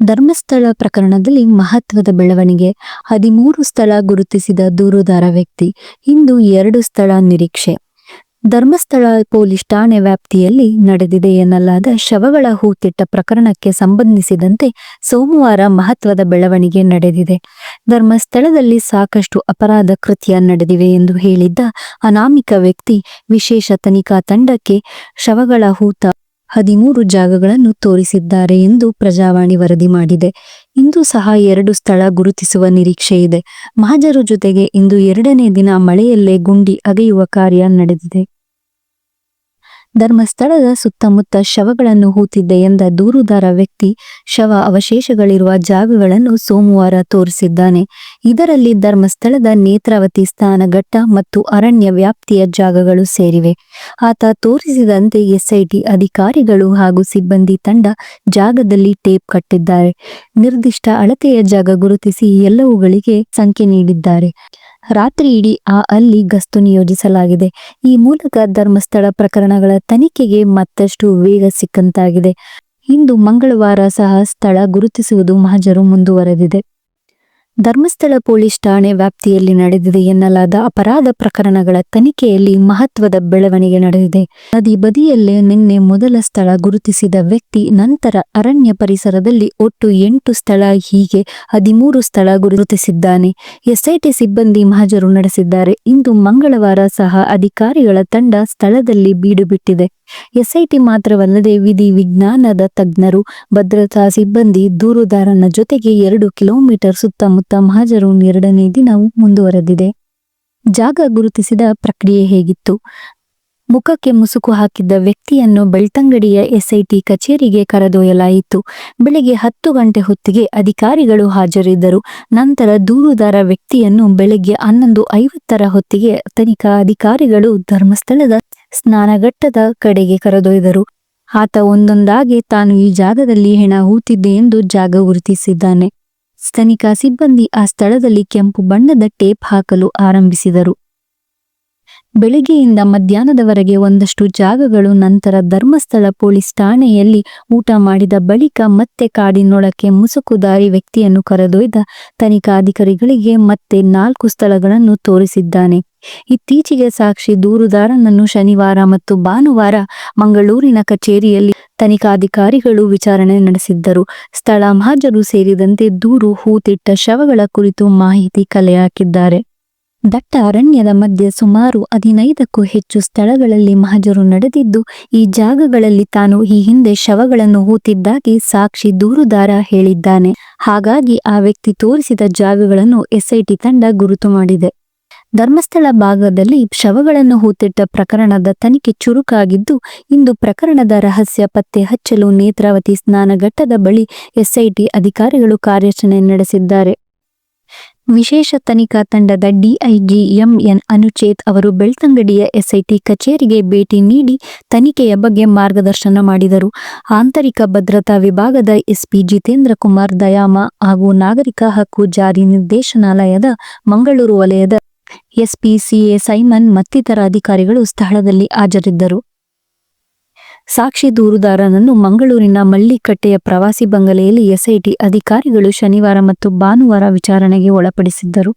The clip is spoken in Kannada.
ಧರ್ಮಸ್ಥಳ ಪ್ರಕರಣದಲ್ಲಿ ಮಹತ್ವದ ಬೆಳವಣಿಗೆ. ಹದಿಮೂರು ಸ್ಥಳ ಗುರುತಿಸಿದ ದೂರುದಾರ ವ್ಯಕ್ತಿ. ಇಂದು ಎರಡು ಸ್ಥಳ ನಿರೀಕ್ಷೆ. ಧರ್ಮಸ್ಥಳ ಪೊಲೀಸ್ ಠಾಣೆ ವ್ಯಾಪ್ತಿಯಲ್ಲಿ ನಡೆದಿದೆ ಎನ್ನಲಾದ ಶವಗಳ ಹೂತಿಟ್ಟ ಪ್ರಕರಣಕ್ಕೆ ಸಂಬಂಧಿಸಿದಂತೆ ಸೋಮವಾರ ಮಹತ್ವದ ಬೆಳವಣಿಗೆ ನಡೆದಿದೆ. ಧರ್ಮಸ್ಥಳದಲ್ಲಿ ಸಾಕಷ್ಟು ಅಪರಾಧ ಕೃತ್ಯ ನಡೆದಿವೆ ಎಂದು ಹೇಳಿದ್ದ ಅನಾಮಿಕ ವ್ಯಕ್ತಿ, ವಿಶೇಷ ತನಿಖಾ ತಂಡಕ್ಕೆ ಶವಗಳ ಹೂತ ಹದಿಮೂರು ಜಾಗಗಳನ್ನು ತೋರಿಸಿದ್ದಾರೆ ಎಂದು ಪ್ರಜಾವಾಣಿ ವರದಿ ಮಾಡಿದೆ. ಇಂದು ಸಹ ಎರಡು ಸ್ಥಳ ಗುರುತಿಸುವ ನಿರೀಕ್ಷೆ ಇದೆ. ಮಹಜರು ಜೊತೆಗೆ ಇಂದು ಎರಡನೇ ದಿನ ಮಳೆಯಲ್ಲೇ ಗುಂಡಿ ಅಗೆಯುವ ಕಾರ್ಯ ನಡೆದಿದೆ. ಧರ್ಮಸ್ಥಳದ ಸುತ್ತಮುತ್ತ ಶವಗಳನ್ನು ಹೂತಿದ್ದೆ ಎಂದ ದೂರುದಾರ ವ್ಯಕ್ತಿ ಶವ ಅವಶೇಷಗಳಿರುವ ಜಾಗಗಳನ್ನು ಸೋಮವಾರ ತೋರಿಸಿದ್ದಾನೆ. ಇದರಲ್ಲಿ ಧರ್ಮಸ್ಥಳದ ನೇತ್ರಾವತಿ ಸ್ನಾನಘಟ್ಟ ಮತ್ತು ಅರಣ್ಯ ವ್ಯಾಪ್ತಿಯ ಜಾಗಗಳು ಸೇರಿವೆ. ಆತ ತೋರಿಸಿದಂತೆ ಎಸ್ಐಟಿ ಅಧಿಕಾರಿಗಳು ಹಾಗೂ ಸಿಬ್ಬಂದಿ ತಂಡ ಜಾಗದಲ್ಲಿ ಟೇಪ್ ಕಟ್ಟಿದ್ದಾರೆ. ನಿರ್ದಿಷ್ಟ ಅಳತೆಯ ಜಾಗ ಗುರುತಿಸಿ ಎಲ್ಲವುಗಳಿಗೆ ಸಂಖ್ಯೆ ನೀಡಿದ್ದಾರೆ. ರಾತ್ರಿ ಇಡೀ ಆ ಅಲ್ಲಿ ಗಸ್ತು ನಿಯೋಜಿಸಲಾಗಿದೆ. ಈ ಮೂಲಕ ಧರ್ಮಸ್ಥಳ ಪ್ರಕರಣಗಳ ತನಿಖೆಗೆ ಮತ್ತಷ್ಟು ವೇಗ ಸಿಕ್ಕಂತಾಗಿದೆ. ಇಂದು ಮಂಗಳವಾರ ಸಹ ಸ್ಥಳ ಗುರುತಿಸುವುದು ಮಹಜರು ಮುಂದುವರೆದಿದೆ. ಧರ್ಮಸ್ಥಳ ಪೊಲೀಸ್ ಠಾಣೆ ವ್ಯಾಪ್ತಿಯಲ್ಲಿ ನಡೆದಿದೆ ಎನ್ನಲಾದ ಅಪರಾಧ ಪ್ರಕರಣಗಳ ತನಿಖೆಯಲ್ಲಿ ಮಹತ್ವದ ಬೆಳವಣಿಗೆ ನಡೆದಿದೆ. ನದಿ ಬದಿಯಲ್ಲೇ ನಿನ್ನೆ ಮೊದಲ ಸ್ಥಳ ಗುರುತಿಸಿದ ವ್ಯಕ್ತಿ ನಂತರ ಅರಣ್ಯ ಪರಿಸರದಲ್ಲಿ ಒಟ್ಟು ಎಂಟು ಸ್ಥಳ, ಹೀಗೆ ಹದಿಮೂರು ಸ್ಥಳ ಗುರುತಿಸಿದ್ದಾನೆ. ಎಸ್ಐಟಿ ಸಿಬ್ಬಂದಿ ಮಹಜರು ನಡೆಸಿದ್ದಾರೆ. ಇಂದು ಮಂಗಳವಾರ ಸಹ ಅಧಿಕಾರಿಗಳ ತಂಡ ಸ್ಥಳದಲ್ಲಿ ಬೀಡು ಬಿಟ್ಟಿದೆ. ಎಸ್ಐಟಿ ಮಾತ್ರವಲ್ಲದೆ ವಿಧಿ ವಿಜ್ಞಾನದ ತಜ್ಞರು, ಭದ್ರತಾ ಸಿಬ್ಬಂದಿ, ದೂರುದಾರನ ಜೊತೆಗೆ ಎರಡು ಕಿಲೋಮೀಟರ್ ಸುತ್ತಮುತ್ತ ಮಹಾಜರು ಎರಡನೇ ದಿನ ಮುಂದುವರೆದಿದೆ. ಜಾಗ ಗುರುತಿಸಿದ ಪ್ರಕ್ರಿಯೆ ಹೇಗಿತ್ತು? ಮುಖಕ್ಕೆ ಮುಸುಕು ಹಾಕಿದ್ದ ವ್ಯಕ್ತಿಯನ್ನು ಬೆಳ್ತಂಗಡಿಯ ಎಸ್ಐಟಿ ಕಚೇರಿಗೆ ಕರೆದೊಯ್ಯಲಾಯಿತು. ಬೆಳಗ್ಗೆ ಹತ್ತು ಗಂಟೆ ಹೊತ್ತಿಗೆ ಅಧಿಕಾರಿಗಳು ಹಾಜರಿದ್ದರು. ನಂತರ ದೂರುದಾರ ವ್ಯಕ್ತಿಯನ್ನು ಬೆಳಗ್ಗೆ ಹನ್ನೊಂದು ಐವತ್ತರ ಹೊತ್ತಿಗೆ ತನಿಖಾ ಅಧಿಕಾರಿಗಳು ಧರ್ಮಸ್ಥಳದ ಸ್ನಾನಘಟ್ಟದ ಕಡೆಗೆ ಕರೆದೊಯ್ದರು. ಆತ ಒಂದೊಂದಾಗಿ ತಾನು ಈ ಜಾಗದಲ್ಲಿ ಹೆಣ ಹೂತಿದ್ದೆ ಎಂದು ಜಾಗ ಗುರುತಿಸಿದ್ದಾನೆ. ತನಿಖಾ ಸಿಬ್ಬಂದಿ ಆ ಸ್ಥಳದಲ್ಲಿ ಕೆಂಪು ಬಣ್ಣದ ಟೇಪ್ ಹಾಕಲು ಆರಂಭಿಸಿದರು. ಬೆಳಿಗ್ಗೆಯಿಂದ ಮಧ್ಯಾಹ್ನದವರೆಗೆ ಒಂದಷ್ಟು ಜಾಗಗಳು, ನಂತರ ಧರ್ಮಸ್ಥಳ ಪೊಲೀಸ್ ಠಾಣೆಯಲ್ಲಿ ಊಟ ಮಾಡಿದ ಬಳಿಕ ಮತ್ತೆ ಕಾಡಿನೊಳಕ್ಕೆ ಮುಸುಕುದಾರಿ ವ್ಯಕ್ತಿಯನ್ನು ಕರೆದೊಯ್ದ ತನಿಖಾಧಿಕಾರಿಗಳಿಗೆ ಮತ್ತೆ ನಾಲ್ಕು ಸ್ಥಳಗಳನ್ನು ತೋರಿಸಿದ್ದಾನೆ. ಇತ್ತೀಚೆಗೆ ಸಾಕ್ಷಿ ದೂರುದಾರನನ್ನು ಶನಿವಾರ ಮತ್ತು ಭಾನುವಾರ ಮಂಗಳೂರಿನ ಕಚೇರಿಯಲ್ಲಿ ತನಿಖಾಧಿಕಾರಿಗಳು ವಿಚಾರಣೆ ನಡೆಸಿದ್ದರು. ಸ್ಥಳ ಮಹಾಜರು ಸೇರಿದಂತೆ ದೂರು, ಹೂತಿಟ್ಟ ಶವಗಳ ಕುರಿತು ಮಾಹಿತಿ ಕಲೆ ಹಾಕಿದ್ದಾರೆ ದಟ್ಟ ಅರಣ್ಯದ ಮಧ್ಯೆ ಸುಮಾರು ಹದಿನೈದಕ್ಕೂ ಹೆಚ್ಚು ಸ್ಥಳಗಳಲ್ಲಿ ಮಹಜರು ನಡೆದಿದ್ದು, ಈ ಜಾಗಗಳಲ್ಲಿ ತಾನು ಈ ಹಿಂದೆ ಶವಗಳನ್ನು ಹೂತಿದ್ದಾಗಿ ಸಾಕ್ಷಿ ದೂರುದಾರ ಹೇಳಿದ್ದಾನೆ. ಹಾಗಾಗಿ ಆ ವ್ಯಕ್ತಿ ತೋರಿಸಿದ ಜಾಗಗಳನ್ನು ಎಸ್ಐಟಿ ತಂಡ ಗುರುತು ಮಾಡಿದೆ. ಧರ್ಮಸ್ಥಳ ಭಾಗದಲ್ಲಿ ಶವಗಳನ್ನು ಹೂತಿಟ್ಟ ಪ್ರಕರಣದ ತನಿಖೆ ಚುರುಕಾಗಿದ್ದು, ಇಂದು ಪ್ರಕರಣದ ರಹಸ್ಯ ಪತ್ತೆ ಹಚ್ಚಲು ನೇತ್ರಾವತಿ ಸ್ನಾನಘಟ್ಟದ ಬಳಿ ಎಸ್ಐಟಿ ಅಧಿಕಾರಿಗಳು ಕಾರ್ಯಾಚರಣೆ ನಡೆಸಿದ್ದಾರೆ. ವಿಶೇಷ ತನಿಖಾ ತಂಡದ ಡಿಐಜಿ ಎಂಎನ್ ಅನುಚೇತ್ ಅವರು ಬೆಳ್ತಂಗಡಿಯ ಎಸ್ಐಟಿ ಕಚೇರಿಗೆ ಭೇಟಿ ನೀಡಿ ತನಿಖೆಯ ಬಗ್ಗೆ ಮಾರ್ಗದರ್ಶನ ಮಾಡಿದರು. ಆಂತರಿಕ ಭದ್ರತಾ ವಿಭಾಗದ ಎಸ್ಪಿ ಜಿತೇಂದ್ರ ಕುಮಾರ್ ದಯಾಮ ಹಾಗೂ ನಾಗರಿಕ ಹಕ್ಕು ಜಾರಿ ನಿರ್ದೇಶನಾಲಯದ ಮಂಗಳೂರು ವಲಯದ ಎಸ್ಪಿ ಸಿಎ ಸೈಮನ್ ಮತ್ತಿತರ ಅಧಿಕಾರಿಗಳು ಸ್ಥಳದಲ್ಲಿ ಹಾಜರಿದ್ದರು. ಸಾಕ್ಷಿ ದೂರುದಾರನನ್ನು ಮಂಗಳೂರಿನ ಮಳ್ಳಿಕಟ್ಟೆಯ ಪ್ರವಾಸಿ ಬಂಗಲೆಯಲ್ಲಿ ಎಸ್ಐಟಿ ಅಧಿಕಾರಿಗಳು ಶನಿವಾರ ಮತ್ತು ಭಾನುವಾರ ವಿಚಾರಣೆಗೆ ಒಳಪಡಿಸಿದ್ದರು.